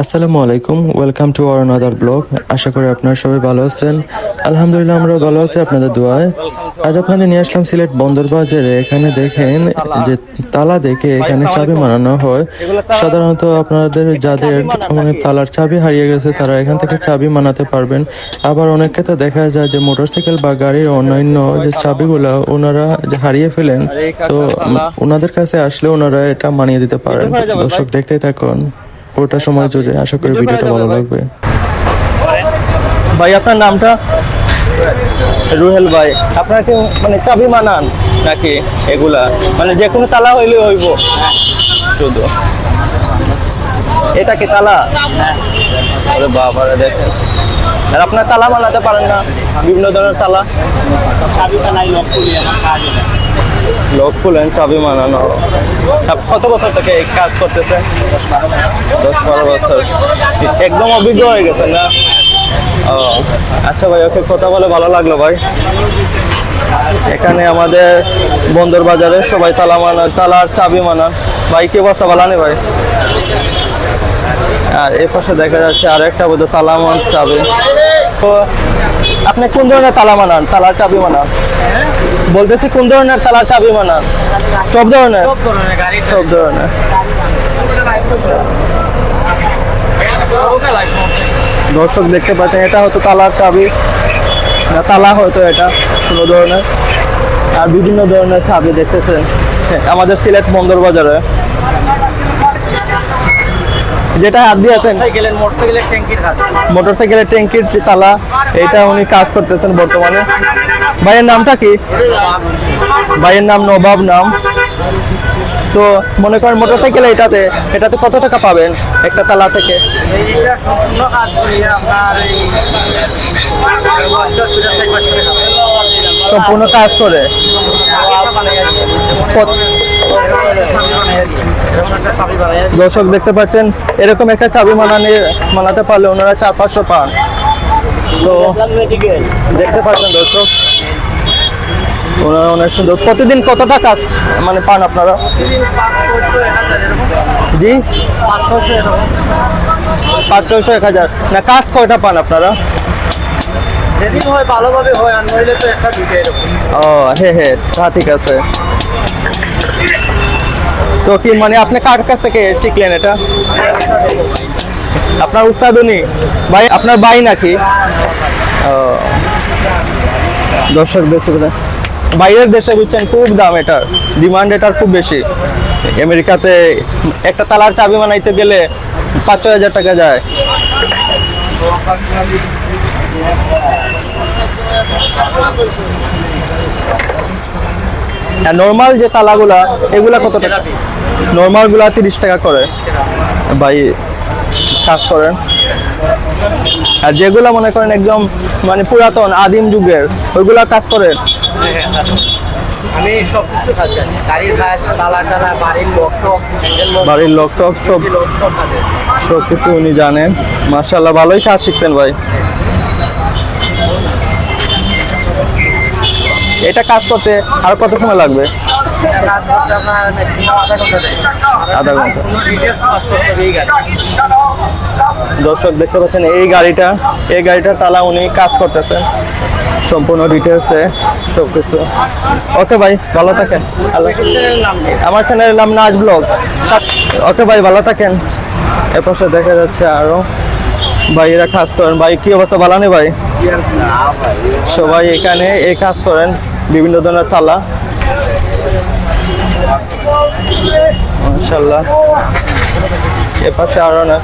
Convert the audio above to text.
আসসালামু আলাইকুম welcome to our another blog আশা করি আপনারা সবাই ভালো আছেন। আলহামদুলিল্লাহ, আমরা ভালো আছি আপনাদের দোয়ায়। আজ আপনাদের নিয়ে আসলাম সিলেট বন্দর বাজারে। এখানে দেখেন যে তালা দেখে এখানে চাবি মানানো হয়। সাধারণত আপনাদের যাদের মানে তালার চাবি হারিয়ে গেছে, তারা এখান থেকে চাবি মানাতে পারবেন। আবার অনেক ক্ষেত্রে দেখা যায় যে মোটরসাইকেল বা গাড়ির অন্যান্য যে চাবিগুলো ওনারা যে হারিয়ে ফেলেন, তো ওনাদের কাছে আসলে ওনারা এটা মানিয়ে দিতে পারেন। দর্শক দেখতেই থাকুন। পুরোটা সময় জুড়ে আশা করি ভিডিওটা ভালো লাগবে। ভাই আপনার নামটা? রুহেল ভাই। আপনার কি মানে চাবি মানান নাকি এগুলা? মানে যে কোনো তালা হইলে হইব। শুধু। এটা কি তালা? আরে বাবা দেখেন। আর আপনার তালা বানাতে পারেন না? বিভিন্ন ধরনের তালা। চাবিটা নাই লক করি আমার কাজ লোক খুলেন, চাবি মানানো। কত বছর থেকে এই কাজ করতেছেন? দশ বারো বছর। একদম অভিজ্ঞ হয়ে গেছেন না? ও আচ্ছা ভাই, ওকে কথা বলে ভালো লাগল ভাই। এখানে আমাদের বন্দর বাজারে সবাই তালা মানা, তালার চাবি মানা ভাই, কি অবস্থা? ভালো নেই ভাই? আর এ পাশে দেখা যাচ্ছে আর একটা বোধ তালা মান চাবি। তো আপনি কোন ধরনের তালা মানান তালার চাবি মানান বলতেছি কোন ধরনের তালার চাবি মানান সব ধরনের? সব ধরনের। দর্শক দেখতে পাচ্ছেন এটা হয়তো তালার চাবি। না তালা হয়তো এটা কোনো ধরনের। আর বিভিন্ন ধরনের চাবি দেখতেছেন। আমাদের সিলেট বন্দর বাজারে। যেটা হাত দিয়েছেন সাইকেলের মোটরসাইকেলের ট্যাঙ্কির তালা এটা উনি কাজ করতেছেন বর্তমানে। ভাইয়ের নামটা কি? ভাইয়ের নাম নবাব নাম। তো মনে করেন মোটরসাইকেল এটাতে এটাতে কত টাকা পাবেন একটা তালা থেকে? সম্পূর্ণ কাজ করি? দর্শক দেখতে পাচ্ছেন এরকম একটা চাবি মানানি মানাতে পারলে ওনারা চার পাঁচশো পান। তো দেখতে পাচ্ছেন দর্শক ওনারা অনেক সুন্দর। প্রতিদিন কতটা কাজ মানে পান আপনারা? জি? পাঁচ ছয়শো এক হাজার। না কাজ কয়টা পান আপনারা? যেদিন হয় ভালোভাবে হয় আর নইলে তো একটা দুইটা এরকম। ও হে হে তা ঠিক আছে। তো কি মানে আপনি কার কাছ থেকে শিখলেন এটা? আপনার উস্তাদুনি ভাই আপনার ভাই নাকি? দর্শক দেখতে বাইরের দেশে বুঝছেন খুব দাম এটার। ডিমান্ড এটার খুব বেশি। আমেরিকাতে একটা তালার চাবি বানাইতে গেলে পাঁচ ছয় হাজার টাকা যায়। আর নর্মাল যে তালাগুলা এগুলা কত টাকা? নর্মালগুলা তিরিশ টাকা করে। ভাই কাজ করেন। আর যেগুলা মনে করেন একদম মানে পুরাতন আদিম যুগের ওইগুলা কাজ করেন? আমি সব কাজ জানি গাড়ির কাজ তালা টালা বাড়ির লক টক বাড়ির সব লক সব কাজে। সব কিছু উনি জানেন। মার্শাল্লাহ ভালোই কাজ শিখছেন ভাই। এটা কাজ করতে আর কত সময় লাগবে? দর্শক দেখতে পাচ্ছেন, এই গাড়িটা, এই গাড়িটার তালা উনি কাজ করতেছেন। সম্পূর্ণ ডিটেলসে সব কিছু ওকে ভাই, ভালো থাকেন। আমার চ্যানেলের নাম নাচ ব্লগ ওকে ভাই, ভালো থাকেন। এরপর দেখা যাচ্ছে আরও এরা কাজ করেন। ভাই, কি অবস্থা? ভালো নেই ভাই? সবাই এখানে এই কাজ করেন। বিভিন্ন ধরনের থালা। মাসাল্লাহ এ পাশে আরও না